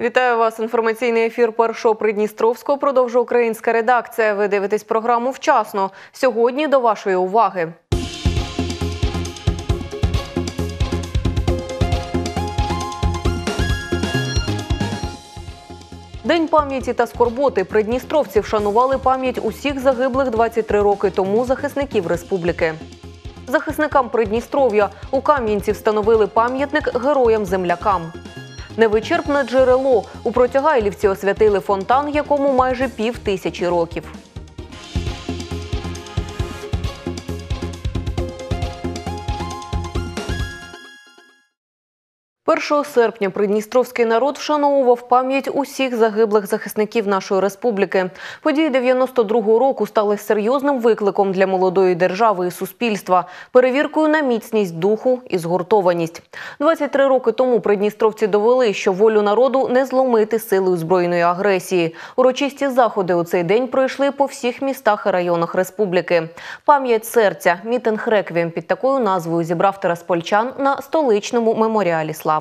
Вітаю вас. Інформаційний ефір першого Придністровського продовжує українська редакція. Ви дивитесь програму вчасно. Сьогодні до вашої уваги. День пам'яті та скорботи придністровці вшанували пам'ять усіх загиблих 23 роки тому захисників республіки. Захисникам Придністров'я у Кам'янці встановили пам'ятник героям-землякам. Невичерпне джерело у Протягайлівці освятили фонтан, якому майже пів тисячі років. 1 серпня придністровський народ вшановував пам'ять усіх загиблих захисників нашої республіки. Події 92-го року стали серйозним викликом для молодої держави і суспільства, перевіркою на міцність духу і згуртованість. 23 роки тому придністровці довели, що волю народу не зломити силою збройної агресії. Урочисті заходи у цей день пройшли по всіх містах і районах республіки. Пам'ять серця мітинг реквієм під такою назвою зібрав тераспольчан на столичному меморіалі слави.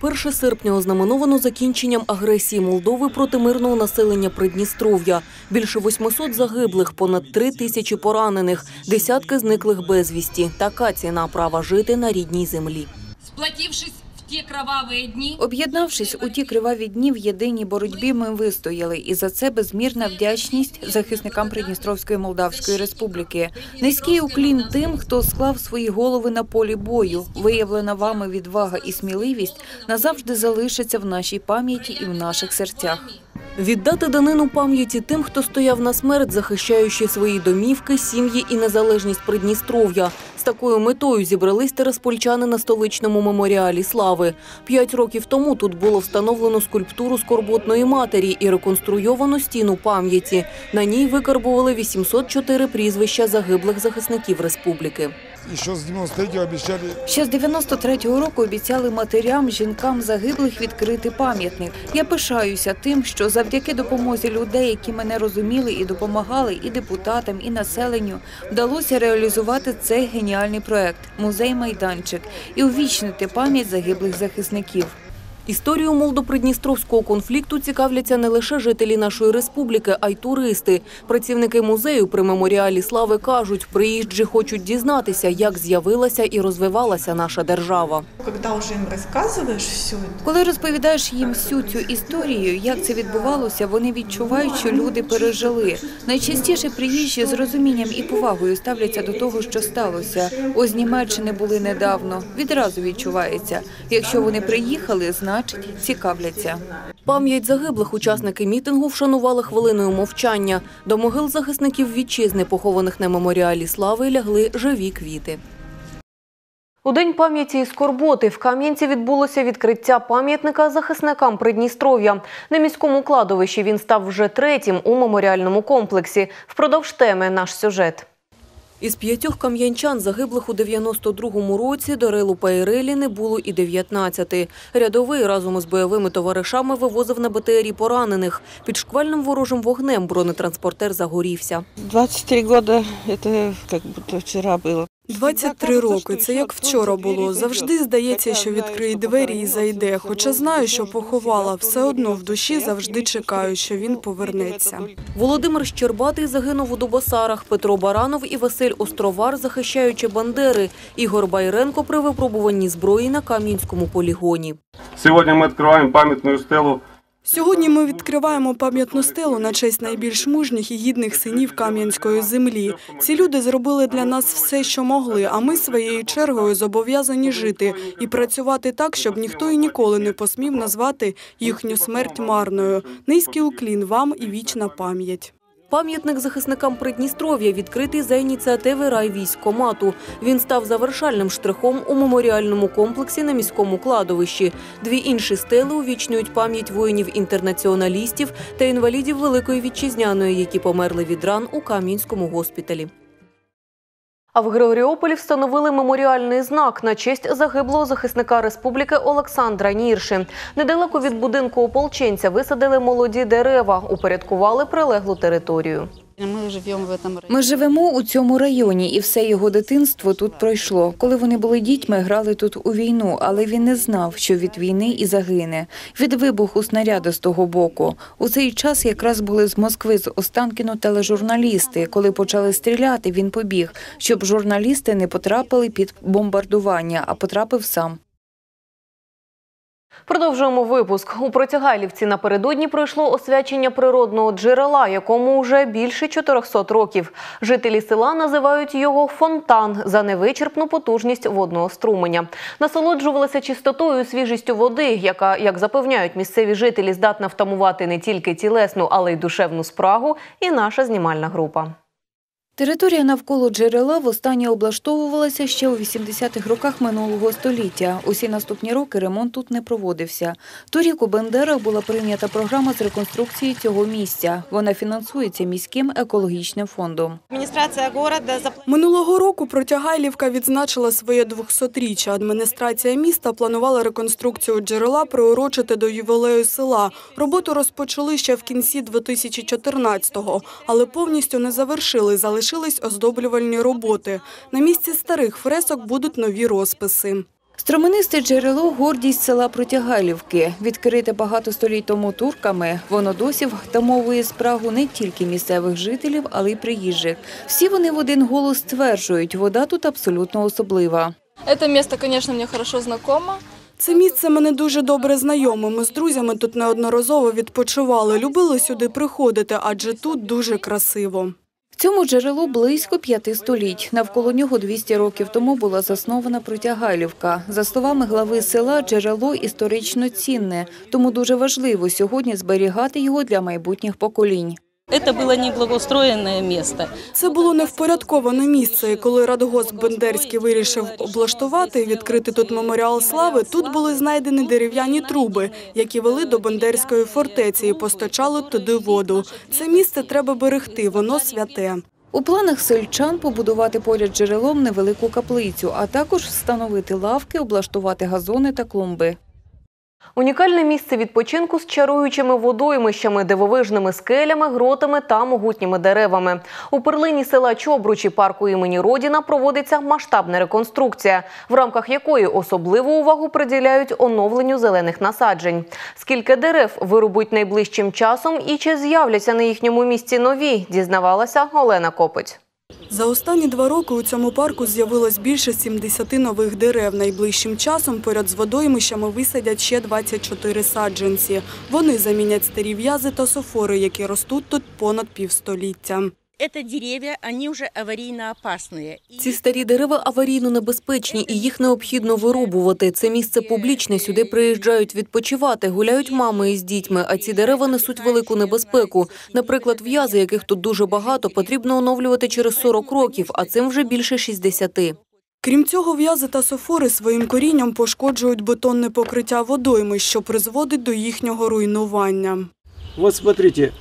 1 серпня ознаменовано закінченням агресії Молдови проти мирного населення Придністров'я. Більше 800 загиблих, понад 3 тисячі поранених, десятки зниклих безвісті. Така ціна права жити на рідній землі. Сплотившись в ті кроваві дні, Об'єднавшись у ті криваві дні в єдиній боротьбі, ми вистояли, і за це безмірна вдячність захисникам Придністровської Молдавської Республіки. Низький уклін тим, хто склав свої голови на полі бою. Виявлена вами відвага і сміливість назавжди залишиться в нашій пам'яті і в наших серцях. Віддати данину пам'яті тим, хто стояв на смерть, захищаючи свої домівки, сім'ї і незалежність Придністров'я. З такою метою зібрались тераспольчани на столичному меморіалі слави. П'ять років тому тут було встановлено скульптуру скорботної матері і реконструйовано стіну пам'яті. На ній викарбували 804 прізвища загиблих захисників республіки. Еще з 93-го обіцяли... Ще з 93-го року обіцяли матерям, жінкам загиблих відкрити пам'ятник. Я пишаюся тим, що завдяки допомозі людей, які мене розуміли і допомагали, і депутатам, і населенню, вдалося реалізувати цей геніальний проект музей-майданчик і увічнити пам'ять загиблих захисників. Історію молдопридністровського конфлікту цікавляться не лише жителі нашої республіки, а й туристи. Працівники музею при меморіалі слави кажуть, приїжджі хочуть дізнатися, як з'явилася і розвивалася наша держава. Коли розповідаєш їм всю цю історію, як це відбувалося, вони відчувають, що люди пережили. Найчастіше приїжджі з розумінням і повагою ставляться до того, що сталося. Ось Німеччини були недавно. Відразу відчувається. Якщо вони приїхали, значить цікавляться. Пам'ять загиблих учасники мітингу вшанували хвилиною мовчання. До могил захисників вітчизни, похованих на меморіалі слави, лягли живі квіти. У День пам'яті і скорботи в Кам'янці відбулося відкриття пам'ятника захисникам Придністров'я. На міському кладовищі він став вже третім у меморіальному комплексі. Впродовж теми наш сюжет. Із п'ятьох кам'янчан, загиблих у 92-му році, Дарилу Пайрелі не було і 19. Рядовий разом із бойовими товаришами вивозив на БТРі поранених. Під шквальним ворожим вогнем бронетранспортер загорівся. 23 роки – це як будто вчора было. 23 роки. Це як вчора було. Завжди здається, що відкриє двері і зайде. Хоча знаю, що поховала. Все одно в душі завжди чекаю, що він повернеться. Володимир Щербатий загинув у Дубосарах, Петро Баранов і Василь Островар, захищаючи Бандери. Ігор Байренко при випробуванні зброї на Кам'янському полігоні. Сегодня мы открываем памятную стелу Сьогодні ми відкриваємо пам'ятну стелу на честь найбільш мужніх і гідних синів Кам'янської землі. Ці люди зробили для нас все, що могли. А ми своєю чергою зобов'язані жити і працювати так, щоб ніхто і ніколи не посмів назвати їхню смерть марною. Низький уклін вам і вічна пам'ять. Пам'ятник захисникам Придністров'я відкритий за ініціативи райвійськомату. Він став завершальним штрихом у меморіальному комплексі на міському кладовищі. Дві інші стели увічнюють пам'ять воїнів-інтернаціоналістів та інвалідів Великої Вітчизняної, які померли від ран у Кам'янському госпіталі. А в Григоріополі встановили меморіальний знак на честь загиблого захисника республіки Олександра Нірши. Недалеко від будинку ополченця висадили молоді дерева, упорядкували прилеглу територію. Мы живем в. Ми живемо у цьому районі, і все його дитинство тут пройшло. Коли вони були дітьми, грали тут у війну, але він не знав, що від війни і загине. Від вибуху снаряду з того боку. У цей час якраз були з Москви з Останкіно тележурналісти. Коли почали стріляти, він побіг, щоб журналісти не потрапили під бомбардування, а потрапив сам. Продовжуємо випуск. У Протягайлівці напередодні пройшло освячення природного джерела, якому вже більше 400 років. Жителі села називають його фонтан за невичерпну потужність водного струменя. Насолоджувалися чистотою і свіжістю води, яка, як запевняють місцеві жителі, здатна втамувати не тільки тілесну, але й душевну спрагу. І наша знімальна група. Територія навколо джерела востаннє облаштовувалася ще у 80-х роках минулого століття. Усі наступні роки ремонт тут не проводився. Торік у Бендерах була прийнята програма з реконструкції цього місця. Вона фінансується міським екологічним фондом. Адміністрація города запла- Минулого року Протягайлівка відзначила своє 200-річчя. Адміністрація міста планувала реконструкцію джерела приурочити до ювілею села. Роботу розпочали ще в кінці 2014-го, але повністю не завершили, залишились оздоблювальні роботи. На місці старих фресок будуть нові розписи. Строменисте джерело – гордість села Протягалівки. Відкрите багато століть тому турками, воно досі втамовує спрагу не тільки місцевих жителів, але й приїжджих. Всі вони в один голос стверджують, вода тут абсолютно особлива. Это место, конечно, мне хорошо знакомо. Це місце мене дуже добре знайоме. Ми з друзями тут неодноразово відпочивали. Любили сюди приходити, адже тут дуже красиво. Цьому джерелу близько п'яти століть. Навколо нього 200 років тому була заснована Протягайлівка. За словами глави села, джерело історично цінне, тому дуже важливо сьогодні зберігати його для майбутніх поколінь. Это было неблагоустроенное место. Це було невпорядковане місце. І коли Радгосп Бендерський вирішив облаштувати і відкрити тут меморіал слави, тут були знайдені дерев'яні труби, які вели до Бендерської фортеці і постачали туди воду. Це місце треба берегти, воно святе. У планах сельчан побудувати поряд джерелом невелику каплицю, а також встановити лавки, облаштувати газони та клумби. Унікальне місце відпочинку з чаруючими водоймищами, дивовижними скелями, гротами та могутніми деревами. У перлині села Чобручі парку імені Родіна проводиться масштабна реконструкція, в рамках якої особливу увагу приділяють оновленню зелених насаджень. Скільки дерев вирубуть найближчим часом і чи з'являться на їхньому місці нові, дізнавалася Олена Копить. За останні два роки у цьому парку з'явилось більше 70 нових дерев. Найближчим часом поряд з водоймищами висадять ще 24 саджанці. Вони замінять старі в'язи та софори, які ростуть тут понад півстоліття. Это деревья, они уже аварийно опасные. И Ці старі дерева аварійно небезпечні і їх необхідно вирубувати. Це місце публічне, сюди приїжджають відпочивати, гуляють мами із дітьми, а ці дерева несуть велику небезпеку. Наприклад, в'язи, яких тут дуже багато, потрібно оновлювати через 40 років, а цим вже більше 60. Крім цього, в'язи та софори своїм корінням пошкоджують бетонне покриття водоймищ, що призводить до їхнього руйнування. Вот смотрите,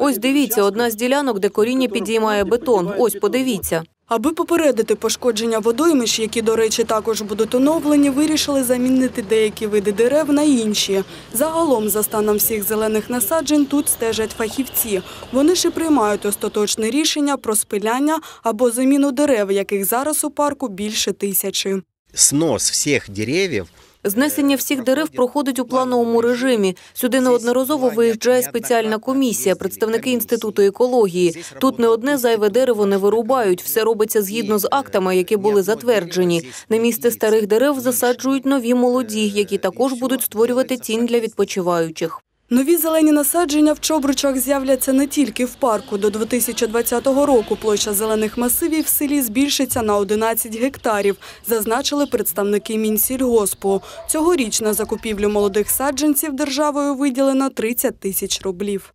Ось дивіться, одна з ділянок, де коріння підіймає бетон. Ось подивіться. Аби попередити пошкодження водоймищ, які, до речі, також будуть оновлені, вирішили замінити деякі види дерев на інші. Загалом, за станом всіх зелених насаджень, тут стежать фахівці. Вони і приймають остаточне рішення про спиляння або заміну дерев, яких зараз у парку більше тисячі. снос всех деревьев Знесення всіх дерев проходить у плановому режимі. Сюди неодноразово виїжджає спеціальна комісія, представники інституту екології. Тут не одне зайве дерево не вирубають. Все робиться згідно з актами, які були затверджені. На місце старих дерев засаджують нові молоді, які також будуть створювати тінь для відпочиваючих. Нові зелені насадження в Чобручах з'являться не тільки в парку. До 2020 року площа зелених масивів в селі збільшиться на 11 гектарів, зазначили представники Мінсільгоспу. Цьогоріч на закупівлю молодих саджанців державою виділено 30 тисяч рублів.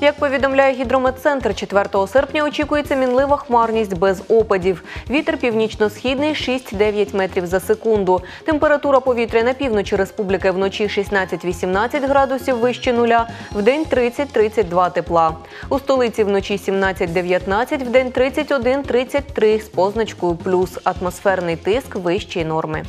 Як повідомляє гідрометцентр, 4 серпня очікується мінлива хмарність без опадів. Вітер північно-східний 6-9 метрів за секунду. Температура повітря на півночі республіки вночі 16-18 градусів вище нуля, вдень 30-32 тепла. У столиці вночі 17-19, вдень 31-33 з позначкою плюс. Атмосферний тиск вищий норми.